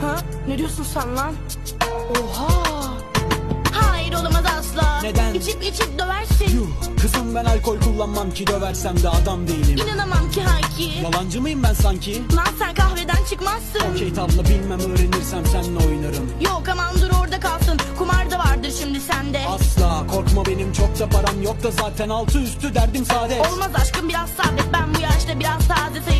Ha? Ne diyorsun sen lan? Oha! Hayır olamaz asla. Neden? İçip içip döversin. Yuh kızım ben alkol kullanmam ki döversem de adam değilim İnanamam ki Hayki. Yalancı mıyım ben sanki? Lan sen kahveden çıkmazsın. Okey tabla bilmem öğrenirsem seninle oynarım Yok aman dur orada kalsın. Kumar da vardır şimdi sende. Asla korkma benim çok da param yok da zaten altı üstü derdim saadet Olmaz aşkım biraz sabret. Ben bu yaşta biraz taze sayılırım.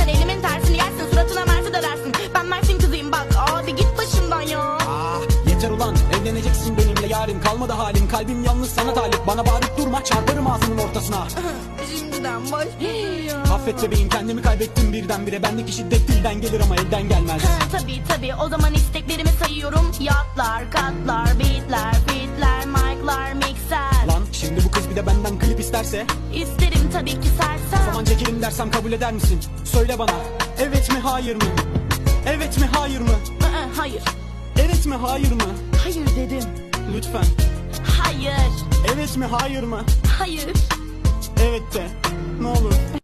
evleneceksin benimle yarim Kalmadı halim. Kalbim yalnız sana talip. Bana bağırıp durma çarparım ağzının ortasına. Şimdiden başlıyor Affet bebeğim kendimi kaybettim birdenbire. Bendeki şiddet dilden gelir ama elden gelmez. Ha, tabii tabii. O zaman isteklerimi sayıyorum. Yatlar, katlar, beatler, fitler, mic'lar, mikser Lan şimdi bu kız bir de benden klip isterse? İsterim tabii ki O sersem. Zaman çekelim dersem kabul eder misin? Söyle bana. Evet mi hayır mı? Evet mi hayır mı? Aa, Hayır, Evet mi hayır mı? Hayır dedim. Lütfen. Hayır, evet mi hayır mı? hayır. Evet de. Ne olur